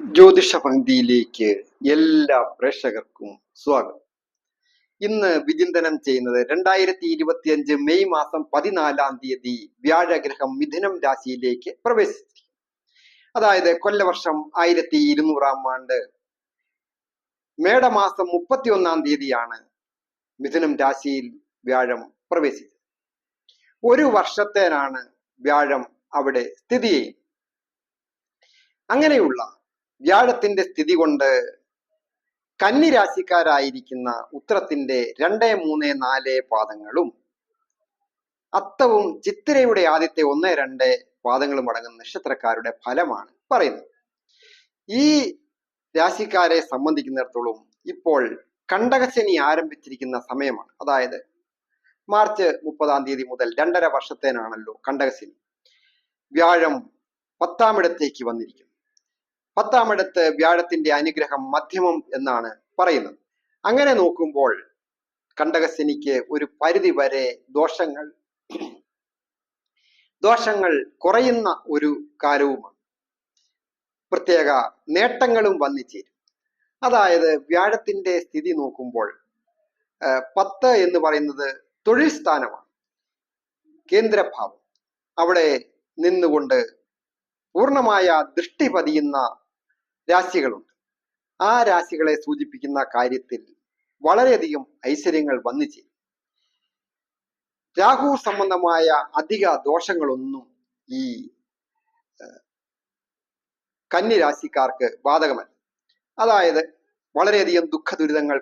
ജ്യോതിഷ പങ്ക്തിയിലേക്ക് എല്ലാ പ്രേക്ഷകർക്കും സ്വാഗതം. ഇന്ന് വിചിന്തനം ചെയ്യുന്നത് രണ്ടായിരത്തി ഇരുപത്തി അഞ്ച് മെയ് മാസം പതിനാലാം തീയതി വ്യാഴഗ്രഹം മിഥുനം രാശിയിലേക്ക് പ്രവേശിച്ചു അതായത് കൊല്ലവർഷം ആയിരത്തി ഇരുന്നൂറാം ആണ്ട് മേടമാസം മുപ്പത്തി ഒന്നാം തീയതിയാണ് മിഥുനം രാശിയിൽ വ്യാഴം പ്രവേശിച്ചത്. ഒരു വർഷത്തേനാണ് വ്യാഴം അവിടെ സ്ഥിതി ചെയ്യുന്നത്. അങ്ങനെയുള്ള വ്യാഴത്തിന്റെ സ്ഥിതി കൊണ്ട് കന്നിരാശിക്കാരായിരിക്കുന്ന ഉത്രത്തിന്റെ രണ്ട് മൂന്ന് നാല് പാദങ്ങളും അത്തവും ചിത്തിരയുടെ ആദ്യത്തെ ഒന്ന് രണ്ട് പാദങ്ങളും അടങ്ങുന്ന നക്ഷത്രക്കാരുടെ ഫലമാണ് പറയുന്നത്. ഈ രാശിക്കാരെ സംബന്ധിക്കുന്നിടത്തോളം ഇപ്പോൾ കണ്ടകശനി ആരംഭിച്ചിരിക്കുന്ന സമയമാണ്. അതായത് മാർച്ച് മുപ്പതാം തീയതി മുതൽ രണ്ടര വർഷത്തേനാണല്ലോ കണ്ടകശനി. വ്യാഴം പത്താമിടത്തേക്ക് വന്നിരിക്കുന്നു പത്താമിടത്ത് വ്യാഴത്തിന്റെ അനുഗ്രഹം മധ്യമം എന്നാണ് പറയുന്നത്. അങ്ങനെ നോക്കുമ്പോൾ കണ്ടകശനിക്ക് ഒരു പരിധി വരെ ദോഷങ്ങൾ ദോഷങ്ങൾ കുറയുന്ന ഒരു കാലവുമാണ് പ്രത്യേക നേട്ടങ്ങളും വന്നിച്ചേരും. അതായത് വ്യാഴത്തിന്റെ സ്ഥിതി നോക്കുമ്പോൾ പത്ത് എന്ന് പറയുന്നത് തൊഴിൽ സ്ഥാനമാണ് കേന്ദ്രഭാവം. അവിടെ നിന്നുകൊണ്ട് പൂർണമായ ദൃഷ്ടി പതിയുന്ന രാശികളുണ്ട്. ആ രാശികളെ സൂചിപ്പിക്കുന്ന കാര്യത്തിൽ വളരെയധികം ഐശ്വര്യങ്ങൾ വന്നു ചേരും. രാഹു സംബന്ധമായ അധിക ദോഷങ്ങളൊന്നും ഈ ഏഹ്, കന്നി രാശിക്കാർക്ക് ബാധകമല്ല. അതായത് വളരെയധികം ദുഃഖ ദുരിതങ്ങൾ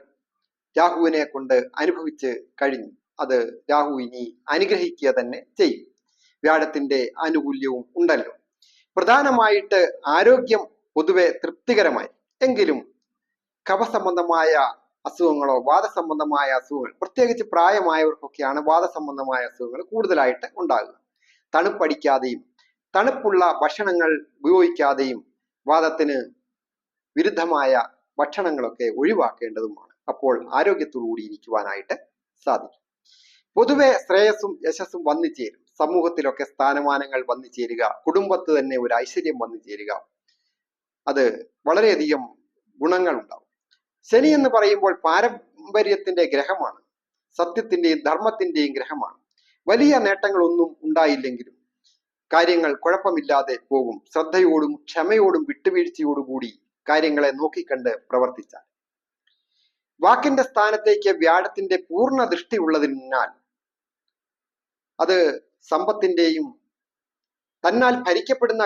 രാഹുവിനെ കൊണ്ട് അനുഭവിച്ച് കഴിഞ്ഞു. അത് രാഹു ഇനി അനുഗ്രഹിക്കുക തന്നെ ചെയ്യും. വ്യാഴത്തിന്റെ ആനുകൂല്യവും ഉണ്ടല്ലോ. പ്രധാനമായിട്ട് ആരോഗ്യം പൊതുവെ തൃപ്തികരമായി. എങ്കിലും കഫസംബന്ധമായ അസുഖങ്ങളോ വാദസംബന്ധമായ അസുഖങ്ങൾ പ്രത്യേകിച്ച് പ്രായമായവർക്കൊക്കെയാണ് വാദസംബന്ധമായ അസുഖങ്ങൾ കൂടുതലായിട്ട് ഉണ്ടാകുക. തണുപ്പടിക്കാതെയും തണുപ്പുള്ള ഭക്ഷണങ്ങൾ ഉപയോഗിക്കാതെയും വാദത്തിന് വിരുദ്ധമായ ഭക്ഷണങ്ങളൊക്കെ ഒഴിവാക്കേണ്ടതുമാണ്. അപ്പോൾ ആരോഗ്യത്തോടുകൂടി ഇരിക്കുവാനായിട്ട് സാധിക്കും. പൊതുവെ ശ്രേയസ്സും യശസ്സും വന്നു ചേരും. സമൂഹത്തിലൊക്കെ സ്ഥാനമാനങ്ങൾ വന്നു ചേരുക. കുടുംബത്ത് തന്നെ ഒരു ഐശ്വര്യം വന്നു ചേരുക. അത് വളരെയധികം ഗുണങ്ങൾ ഉണ്ടാവും ശനി എന്ന് പറയുമ്പോൾ പാരമ്പര്യത്തിന്റെ ഗ്രഹമാണ്. സത്യത്തിന്റെയും ധർമ്മത്തിന്റെയും ഗ്രഹമാണ്. വലിയ നേട്ടങ്ങളൊന്നും ഉണ്ടായില്ലെങ്കിലും കാര്യങ്ങൾ കുഴപ്പമില്ലാതെ പോകും. ശ്രദ്ധയോടും ക്ഷമയോടും വിട്ടുവീഴ്ചയോടുകൂടി കാര്യങ്ങളെ നോക്കിക്കണ്ട് പ്രവർത്തിച്ചാൽ. വാക്കിന്റെ സ്ഥാനത്തേക്ക് വ്യാഴത്തിന്റെ പൂർണ ദൃഷ്ടി ഉള്ളതിനാൽ അത് സമ്പത്തിന്റെയും തന്നാൽ ഭരിക്കപ്പെടുന്ന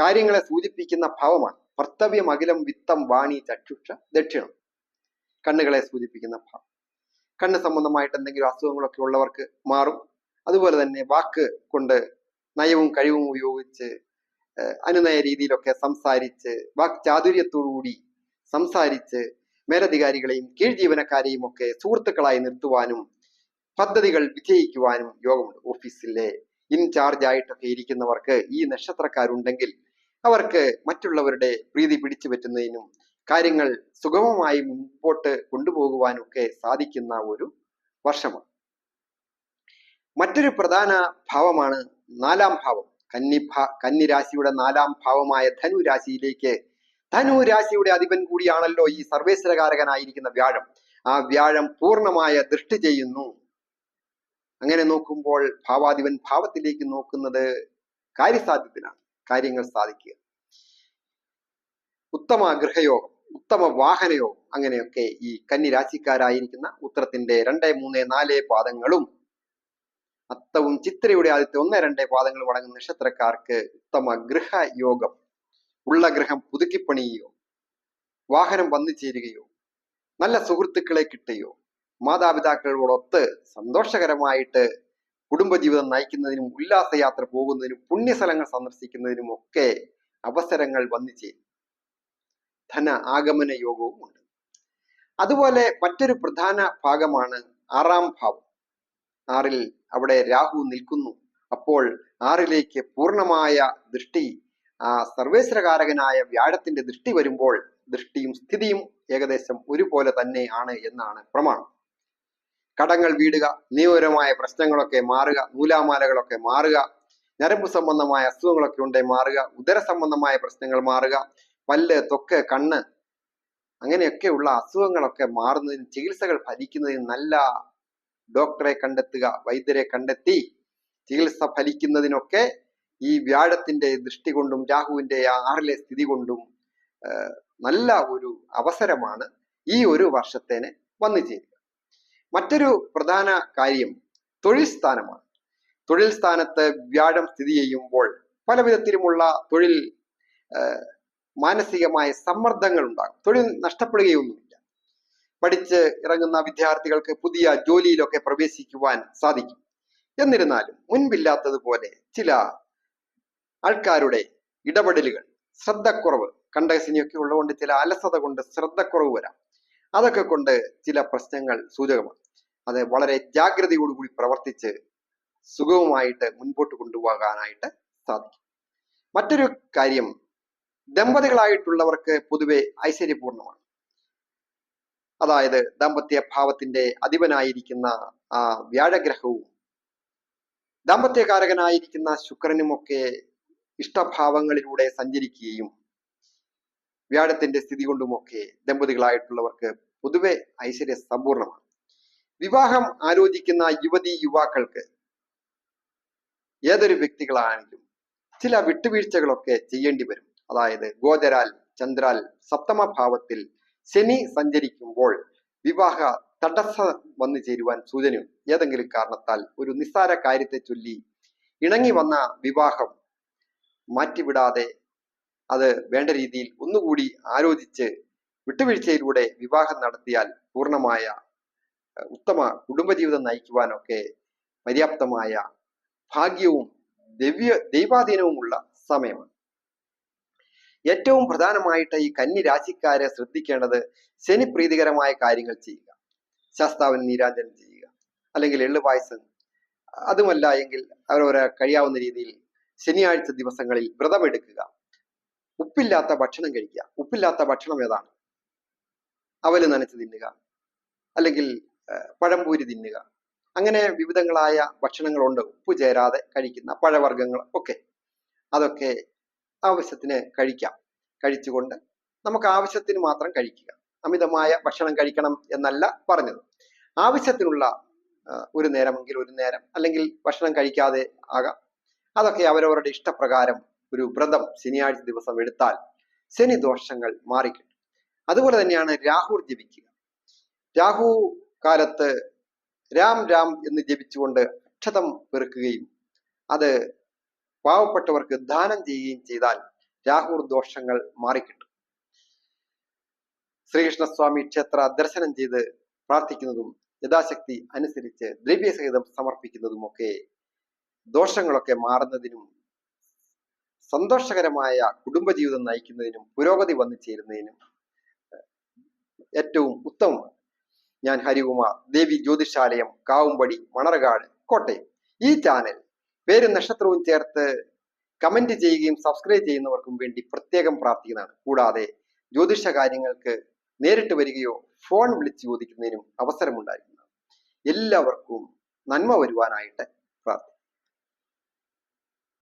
കാര്യങ്ങളെ സൂചിപ്പിക്കുന്ന ഭാവമാണ്. കർത്തവ്യം അഖിലം വിത്തം വാണി ചക്ഷുഷ ദക്ഷിണം. കണ്ണുകളെ സൂചിപ്പിക്കുന്ന ഭാഗം കണ്ണ് സംബന്ധമായിട്ട് എന്തെങ്കിലും അസുഖങ്ങളൊക്കെ ഉള്ളവർക്ക് മാറും. അതുപോലെ തന്നെ വാക്ക് കൊണ്ട് നയവും കഴിവും ഉപയോഗിച്ച് അനുനയ രീതിയിലൊക്കെ സംസാരിച്ച് വാക് ചാതുര്യത്തോടുകൂടി സംസാരിച്ച് മേലധികാരികളെയും കീഴ് ജീവനക്കാരെയും ഒക്കെ സുഹൃത്തുക്കളായി നിർത്തുവാനും പദ്ധതികൾ വിജയിക്കുവാനും യോഗമുണ്ട്. ഓഫീസിലെ ഇൻചാർജ് ആയിട്ടൊക്കെ ഇരിക്കുന്നവർക്ക് ഈ നക്ഷത്രക്കാരുണ്ടെങ്കിൽ അവർക്ക് മറ്റുള്ളവരുടെ പ്രീതി പിടിച്ചു പറ്റുന്നതിനും കാര്യങ്ങൾ സുഗമമായി മുമ്പോട്ട് കൊണ്ടുപോകുവാനൊക്കെ സാധിക്കുന്ന ഒരു വർഷമാണ്. മറ്റൊരു പ്രധാന ഭാവമാണ് നാലാം ഭാവം. കന്നി ഭാ കന്നി രാശിയുടെ നാലാം ഭാവമായ ധനു രാശിയിലേക്ക്. ധനു രാശിയുടെ അധിപൻ കൂടിയാണല്ലോ ഈ സർവേശ്വരകാരകനായിരിക്കുന്ന വ്യാഴം. ആ വ്യാഴം പൂർണമായ ദൃഷ്ടി ചെയ്യുന്നു. അങ്ങനെ നോക്കുമ്പോൾ ഭാവാധിപൻ ഭാവത്തിലേക്ക് നോക്കുന്നത് കാര്യസാധ്യത്തിനാണ്. കാര്യങ്ങൾ സാധിക്കുക. ഉത്തമ ഗൃഹയോഗം ഉത്തമ വാഹനയോഗം അങ്ങനെയൊക്കെ ഈ കന്നി രാശിക്കാരായിരിക്കുന്ന ഉത്തരത്തിന്റെ രണ്ട് മൂന്ന് നാല് പാദങ്ങളും അത്തവും ചിത്രയുടെ ആദ്യത്തെ ഒന്ന് രണ്ട് പാദങ്ങളും അടങ്ങുന്ന നക്ഷത്രക്കാർക്ക് ഉത്തമ ഗൃഹയോഗം. ഉള്ള ഗ്രഹം പുതുക്കിപ്പണിയുകയോ വാഹനം വന്നു ചേരുകയോ നല്ല സുഹൃത്തുക്കളെ കിട്ടുകയോ മാതാപിതാക്കളോടൊത്ത് സന്തോഷകരമായിട്ട് കുടുംബജീവിതം നയിക്കുന്നതിനും ഉല്ലാസയാത്ര പോകുന്നതിനും പുണ്യസ്ഥലങ്ങൾ സന്ദർശിക്കുന്നതിനും ഒക്കെ അവസരങ്ങൾ വന്നു ചേരും. ധന ആഗമന യോഗവും ഉണ്ട്. അതുപോലെ മറ്റൊരു പ്രധാന ഭാഗമാണ് ആറാം ഭാവം. ആറിൽ അവിടെ രാഹു നിൽക്കുന്നു. അപ്പോൾ ആറിലേക്ക് പൂർണമായ ദൃഷ്ടി ആ സർവേശ്വരകാരകനായ വ്യാഴത്തിന്റെ ദൃഷ്ടി വരുമ്പോൾ ദൃഷ്ടിയും സ്ഥിതിയും ഏകദേശം ഒരുപോലെ തന്നെ ആണ് എന്നാണ് പ്രമാണം. കടങ്ങൾ വീടുക നിയമപരമായ പ്രശ്നങ്ങളൊക്കെ മാറുക നൂലാമാലകളൊക്കെ മാറുക ഞരമ്പ് സംബന്ധമായ അസുഖങ്ങളൊക്കെ ഉണ്ടെങ്കിൽ മാറുക ഉദര സംബന്ധമായ പ്രശ്നങ്ങൾ മാറുക പല്ല് തൊക്ക് കണ്ണ് അങ്ങനെയൊക്കെയുള്ള അസുഖങ്ങളൊക്കെ മാറുന്നതിന് ചികിത്സകൾ ഫലിക്കുന്നതിന് നല്ല ഡോക്ടറെ കണ്ടെത്തുക വൈദ്യരെ കണ്ടെത്തി ചികിത്സ ഫലിക്കുന്നതിനൊക്കെ ഈ വ്യാഴത്തിന്റെ ദൃഷ്ടി കൊണ്ടും രാഹുവിന്റെ ആറിലെ സ്ഥിതി കൊണ്ടും നല്ല ഒരു അവസരമാണ് ഈ ഒരു വർഷത്തേന് വന്നു ചേരുക. മറ്റൊരു പ്രധാന കാര്യം തൊഴിൽ സ്ഥാനമാണ്. തൊഴിൽ സ്ഥാനത്ത് വ്യാഴം സ്ഥിതി ചെയ്യുമ്പോൾ പല വിധത്തിലുമുള്ള തൊഴിൽ മാനസികമായ സമ്മർദ്ദങ്ങൾ ഉണ്ടാകും. തൊഴിൽ നഷ്ടപ്പെടുകയൊന്നുമില്ല. പഠിച്ച് ഇറങ്ങുന്ന വിദ്യാർത്ഥികൾക്ക് പുതിയ ജോലിയിലൊക്കെ പ്രവേശിക്കുവാൻ സാധിക്കും. എന്നിരുന്നാലും മുൻപില്ലാത്തതുപോലെ ചില ആൾക്കാരുടെ ഇടപെടലുകൾ ശ്രദ്ധക്കുറവ് കണ്ടകസിനിയൊക്കെ ഉള്ളതുകൊണ്ട് ചില അലസത കൊണ്ട് ശ്രദ്ധക്കുറവ് വരാം. അതൊക്കെ കൊണ്ട് ചില പ്രശ്നങ്ങൾ സൂചകമാണ്. അത് വളരെ ജാഗ്രതയോടുകൂടി പ്രവർത്തിച്ച് സുഗമമായിട്ട് മുൻപോട്ട് കൊണ്ടുപോകാനായിട്ട് സാധിക്കും. മറ്റൊരു കാര്യം ദമ്പതികളായിട്ടുള്ളവർക്ക് പൊതുവെ ഐശ്വര്യപൂർണമാണ്. അതായത് ദാമ്പത്യ ഭാവത്തിന്റെ അധിപനായിരിക്കുന്ന ആ വ്യാഴഗ്രഹവും ദാമ്പത്യകാരകനായിരിക്കുന്ന ശുക്രനുമൊക്കെ ഇഷ്ടഭാവങ്ങളിലൂടെ സഞ്ചരിക്കുകയും വ്യാഴത്തിന്റെ സ്ഥിതി കൊണ്ടുമൊക്കെ ദമ്പതികളായിട്ടുള്ളവർക്ക് പൊതുവെ ഐശ്വര്യ സമ്പൂർണമാണ്. വിവാഹം ആലോചിക്കുന്ന യുവതി യുവാക്കൾക്ക് ഏതൊരു വ്യക്തികളാണെങ്കിലും ചില വിട്ടുവീഴ്ചകളൊക്കെ ചെയ്യേണ്ടി വരും. അതായത് ഗോചരാൽ ചന്ദ്രാൽ സപ്തമ ഭാവത്തിൽ ശനി സഞ്ചരിക്കുമ്പോൾ വിവാഹ തടസ്സം വന്നു ചേരുവാൻ സൂചനയുണ്ട് ഏതെങ്കിലും കാരണത്താൽ ഒരു നിസ്സാര കാര്യത്തെ ചൊല്ലി ഇണങ്ങി വന്ന വിവാഹം മാറ്റിവിടാതെ അത് വേണ്ട രീതിയിൽ ഒന്നുകൂടി ആലോചിച്ച് വിട്ടുവീഴ്ചയിലൂടെ വിവാഹം നടത്തിയാൽ പൂർണമായ ഉത്തമ കുടുംബജീവിതം നയിക്കുവാനൊക്കെ പര്യാപ്തമായ ഭാഗ്യവും ദിവ്യ ദൈവാധീനവുമുള്ള സമയമാണ്. ഏറ്റവും പ്രധാനമായിട്ട് ഈ കന്നി രാശിക്കാരെ ശ്രദ്ധിക്കേണ്ടത് ശനി പ്രീതികരമായ കാര്യങ്ങൾ ചെയ്യുക. ശാസ്താവിന് നീരാഞ്ജനം ചെയ്യുക. അല്ലെങ്കിൽ എള്ളുപായസം അതുമല്ല എങ്കിൽ അവരവരെ കഴിയാവുന്ന രീതിയിൽ ശനിയാഴ്ച ദിവസങ്ങളിൽ വ്രതമെടുക്കുക. ഉപ്പില്ലാത്ത ഭക്ഷണം കഴിക്കുക. ഉപ്പില്ലാത്ത ഭക്ഷണം ഏതാണ്? അവൽ നനച്ച് തിന്നുക. അല്ലെങ്കിൽ പഴംപൂരി തിന്നുക. അങ്ങനെ വിവിധങ്ങളായ ഭക്ഷണങ്ങളുണ്ട്. ഉപ്പ് ചേരാതെ കഴിക്കുന്ന പഴവർഗങ്ങൾ ഒക്കെ. അതൊക്കെ ആവശ്യത്തിന് കഴിക്കാം. കഴിച്ചുകൊണ്ട് നമുക്ക് ആവശ്യത്തിന് മാത്രം കഴിക്കുക. അമിതമായ ഭക്ഷണം കഴിക്കണം എന്നല്ല പറഞ്ഞത്. ആവശ്യത്തിനുള്ള ഒരു നേരമെങ്കിൽ ഒരു നേരം. അല്ലെങ്കിൽ ഭക്ഷണം കഴിക്കാതെ ആകാം. അതൊക്കെ അവരവരുടെ ഇഷ്ടപ്രകാരം ഒരു വ്രതം ശനിയാഴ്ച ദിവസം എടുത്താൽ ശനി ദോഷങ്ങൾ മാറിക്കിട്ടും. അതുപോലെ തന്നെയാണ് രാഹു ജപിക്കുക. രാഹു കാലത്ത് രാം രാം എന്ന് ജപിച്ചുകൊണ്ട് അക്ഷതം പെറുക്കുകയും അത് പാവപ്പെട്ടവർക്ക് ദാനം ചെയ്യുകയും ചെയ്താൽ രാഹുർ ദോഷങ്ങൾ മാറിക്കിട്ടും. ശ്രീകൃഷ്ണസ്വാമി ക്ഷേത്ര ദർശനം ചെയ്ത് പ്രാർത്ഥിക്കുന്നതും യഥാശക്തി അനുസരിച്ച് ദ്രവ്യസഹിതം സമർപ്പിക്കുന്നതുമൊക്കെ ദോഷങ്ങളൊക്കെ മാറുന്നതിനും സന്തോഷകരമായ കുടുംബജീവിതം നയിക്കുന്നതിനും പുരോഗതി വന്നു ചേരുന്നതിനും ഏറ്റവും ഉത്തമമാണ് ഞാൻ ഹരികുമാർ ദേവി ജ്യോതിഷാലയം കാവുംപടി മണർകാട് കോട്ടയം. ഈ ചാനൽ പേരും നക്ഷത്രവും ചേർത്ത് കമന്റ് ചെയ്യുകയും സബ്സ്ക്രൈബ് ചെയ്യുന്നവർക്കും വേണ്ടി പ്രത്യേകം പ്രാർത്ഥിക്കുന്നതാണ്. കൂടാതെ ജ്യോതിഷ കാര്യങ്ങൾക്ക് നേരിട്ട് വരികയോ ഫോൺ വിളിച്ച് ചോദിക്കുന്നതിനും അവസരമുണ്ടായിരിക്കുന്നതാണ്. എല്ലാവർക്കും നന്മ വരുവാനായിട്ട് പ്രാർത്ഥിക്കുന്നു.